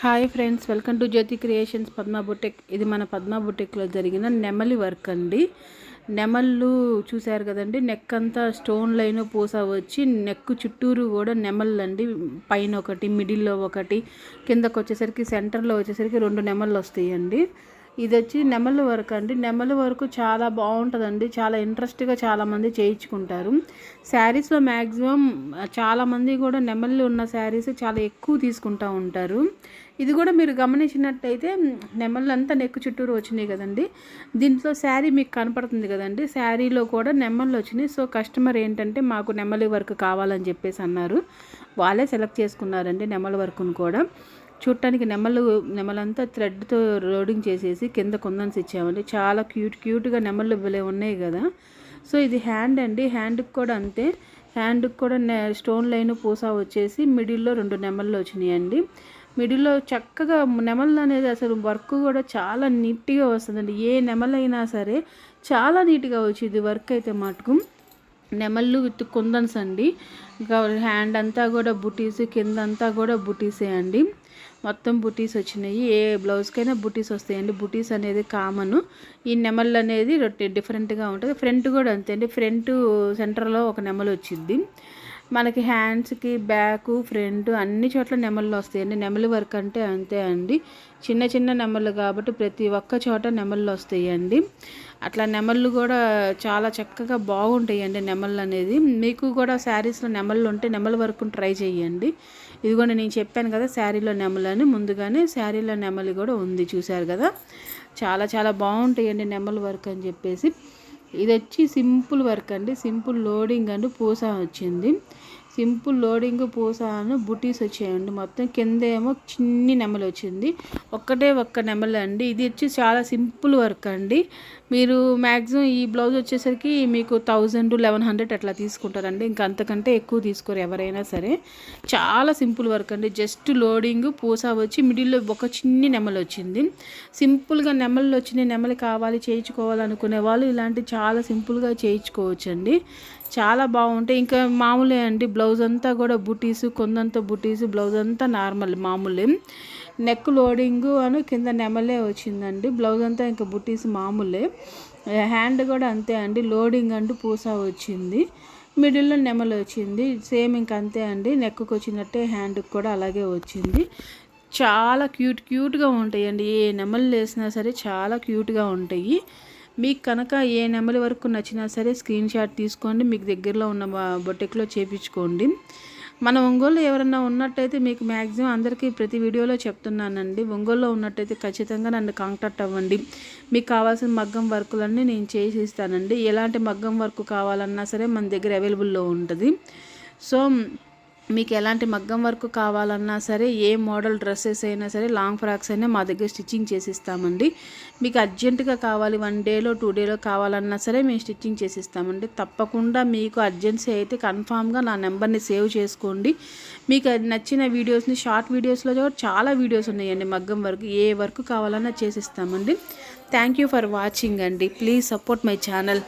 Hi friends welcome to Jyothi creations Padma boutique. ఇది మన పద్మా బుటెక్లో జరిగిన నెమలి వర్క్ అండి. నెమళ్ళు చూశారు కదండి నెక్ అంతా స్టోన్ లైన్ పూస వచ్చి నెక్ చుట్టూరు కూడా నెమళ్ళు అండి. పైన ఒకటి మిడిల్లో ఒకటి కిందకు వచ్చేసరికి సెంటర్లో వచ్చేసరికి రెండు నెమళ్ళు వస్తాయండి. ఇది వచ్చి నెమలి వర్క్ అండి. నెమలి వర్క్ చాలా బాగుంటుందండి. చాలా ఇంట్రెస్ట్గా చాలామంది చేయించుకుంటారు. శారీస్లో మ్యాక్సిమం చాలామంది కూడా నెమళ్ళు ఉన్న శారీస్ చాలా ఎక్కువ తీసుకుంటూ ఉంటారు. ఇది కూడా మీరు గమనించినట్టయితే నెమళ్ళు అంతా నెక్కు చుట్టూరు వచ్చినాయి కదండి. దీంట్లో శారీ మీకు కనపడుతుంది కదండి. శారీలో కూడా నెమళ్ళు వచ్చినాయి. సో కస్టమర్ ఏంటంటే మాకు నెమలి వర్క్ కావాలని చెప్పేసి అన్నారు. వాళ్ళే సెలెక్ట్ చేసుకున్నారండి నెమలి వర్క్ను కూడా. చూడటానికి నెమలు నెమలంతా థ్రెడ్తో రోడింగ్ చేసేసి కింద కుందన్స్ ఇచ్చామండి. చాలా క్యూట్ క్యూట్గా నెమళ్ళు భలే ఉన్నాయి కదా. సో ఇది హ్యాండ్ అండి. హ్యాండ్కి కూడా అంతే. హ్యాండ్కి కూడా స్టోన్ లైన్ పూసా వచ్చేసి మిడిల్లో రెండు నెమళ్ళు వచ్చినాయండి. మిడిల్లో చక్కగా నెమలు అనేది అసలు వర్క్ కూడా చాలా నీట్గా వస్తుందండి. ఏ నెమలైనా సరే చాలా నీట్గా వచ్చింది వర్క్ అయితే మటుకు. నెమళ్ళు విత్ కుందన్స్ అండి. హ్యాండ్ అంతా కూడా బుటీస్ కింద అంతా కూడా బుటీసే అండి. మొత్తం బుటీస్ వచ్చినాయి. ఏ బ్లౌజ్కైనా బుటీస్ వస్తాయండి. బుటీస్ అనేది కామన్ ఈ నెమళ్ళు అనేది డిఫరెంట్గా ఉంటుంది. ఫ్రంట్ కూడా అంతే అండి. ఫ్రంట్ సెంటర్లో ఒక నెమలు వచ్చింది. మనకి హ్యాండ్స్కి బ్యాక్ ఫ్రంట్ అన్ని చోట్ల నెమళ్ళు వస్తాయండి. నెమలి వర్క్ అంటే అంతే అండి. చిన్న చిన్న నెమళ్ళు కాబట్టి ప్రతి ఒక్క చోట నెమళ్ళు వస్తాయండి. అట్లా నెమళ్ళు కూడా చాలా చక్కగా బాగుంటాయండి నెమళ్ళు అనేది. మీకు కూడా శారీస్లో నెమళ్ళు ఉంటే నెమల వర్క్ ట్రై చేయండి. ఇదిగోండి నేను చెప్పాను కదా శారీలో నెమలు అని. ముందుగానే శారీలో నెమలి కూడా ఉంది చూశారు కదా? చాలా చాలా బాగుంటాయండి నెమలి వర్క్ అని చెప్పేసి. ఇది వచ్చి సింపుల్ వర్క్ అండి. సింపుల్ లోడింగ్ అండ్ పూస వచ్చింది సింపుల్ లోడింగ్ పూసాను బుటీస్ వచ్చాయండి. మొత్తం కింద ఏమో చిన్ని నెమలు వచ్చింది. ఒక్కటే ఒక్క నెమలు అండి. ఇది వచ్చి చాలా సింపుల్ వర్క్ అండి. మీరు మ్యాక్సిమం ఈ బ్లౌజ్ వచ్చేసరికి మీకు థౌజండ్ లెవెన్ హండ్రెడ్ అట్లా తీసుకుంటారండి. ఇంకా అంతకంటే ఎక్కువ తీసుకోరు ఎవరైనా సరే. చాలా సింపుల్ వర్క్ అండి. జస్ట్ లోడింగ్ పూసా వచ్చి మిడిల్లో ఒక చిన్ని నెమలు వచ్చింది. సింపుల్గా నెమలు వచ్చిన నెమలు కావాలి చేయించుకోవాలనుకునే వాళ్ళు ఇలాంటి చాలా సింపుల్గా చేయించుకోవచ్చండి. చాలా బాగుంటాయి. ఇంకా మామూలే అండి బ్లౌజ్ బ్లౌజ్ అంతా కూడా బుటీస్ కొందంతా బుటీస్ బ్లౌజ్ అంతా నార్మల్ మామూలే. నెక్ లోడింగ్ అని కింద నెమలే వచ్చిందండి. బ్లౌజ్ అంతా ఇంకా బుటీస్ మామూలే. Eh, హ్యాండ్ కూడా అంతే అండి. లోడింగ్ అంటూ పూసా వచ్చింది. మిడిల్లో నెమలు వచ్చింది. సేమ్ ఇంక అంతే అండి. నెక్కు వచ్చినట్టే హ్యాండ్కి కూడా అలాగే వచ్చింది. చాలా క్యూట్ క్యూట్గా ఉంటాయండి. ఏ నెమలు వేసినా సరే చాలా క్యూట్గా ఉంటాయి. మీకు కనుక ఏ నెమలి వరకు నచ్చినా సరే స్క్రీన్ షాట్ తీసుకోండి. మీకు దగ్గరలో ఉన్న బొటెక్లో చేపించుకోండి. మన ఒంగోలు ఎవరన్నా ఉన్నట్టయితే మీకు మ్యాక్సిమం అందరికీ ప్రతి వీడియోలో చెప్తున్నానండి. ఒంగోలులో ఉన్నట్టయితే ఖచ్చితంగా నన్ను కాంటాక్ట్ అవ్వండి. మీకు కావాల్సిన మగ్గం వర్కులన్నీ నేను చేసి ఇస్తానండి ఎలాంటి మగ్గం వర్క్ కావాలన్నా సరే మన దగ్గర అవైలబుల్లో ఉంటుంది. సో మీకు ఎలాంటి మగ్గం వర్క్ కావాలన్నా సరే ఏ మోడల్ డ్రెస్సెస్ అయినా సరే లాంగ్ ఫ్రాక్స్ అయినా మా దగ్గర స్టిచ్చింగ్ చేసిస్తామండి. మీకు అర్జెంటుగా కావాలి వన్ డేలో టూ డేలో కావాలన్నా సరే మేము స్టిచ్చింగ్ చేసిస్తామండి. తప్పకుండా మీకు అర్జెన్సీ అయితే కన్ఫామ్గా నా నెంబర్ని సేవ్ చేసుకోండి. మీకు నచ్చిన వీడియోస్ని షార్ట్ వీడియోస్లో చాలా వీడియోస్ ఉన్నాయండి మగ్గం వర్క్. ఏ వర్క్ కావాలన్నా చేసిస్తామండి. థ్యాంక్ యూ ఫర్ వాచింగ్ అండి. Please support my channel.